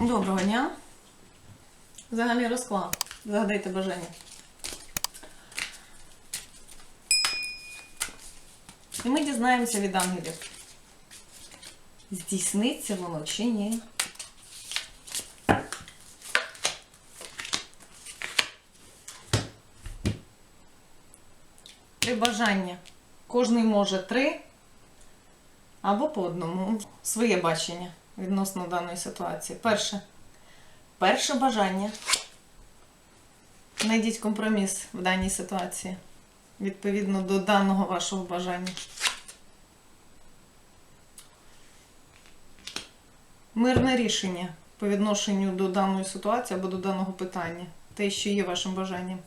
Доброго дня. Загальний розклад. Загадайте бажання. І ми дізнаємося від ангелів. Здійсниться воно чи ні. Три бажання. Кожний може три або по одному. Своє бачення відносно даної ситуації. Перше. Перше бажання. Знайдіть компроміс в даній ситуації. Відповідно до даного вашого бажання. Мирне рішення по відношенню до даної ситуації або до даного питання. Те, що є вашим бажанням.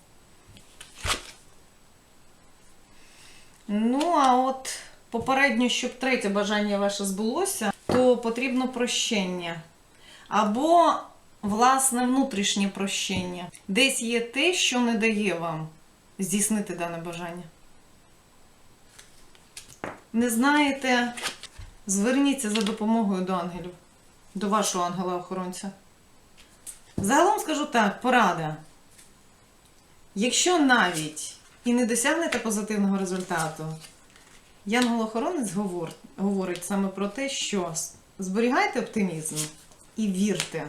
Ну, а от попередньо, щоб третє бажання ваше збулося, то потрібно прощення. Або, власне, внутрішнє прощення. Десь є те, що не дає вам здійснити дане бажання. Не знаєте, зверніться за допомогою до ангелів, до вашого ангела-охоронця. Загалом скажу так, порада. Якщо навіть і не досягнете позитивного результату, Янгол-охоронець говорить саме про те, що зберігайте оптимізм і вірте.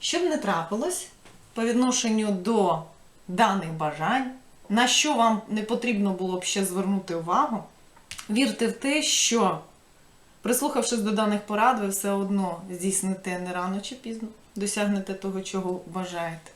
Щоб не трапилось по відношенню до даних бажань, на що вам не потрібно було б ще звернути увагу, вірте в те, що, прислухавшись до даних порад, ви все одно здійсните не рано чи пізно, досягнете того, чого бажаєте.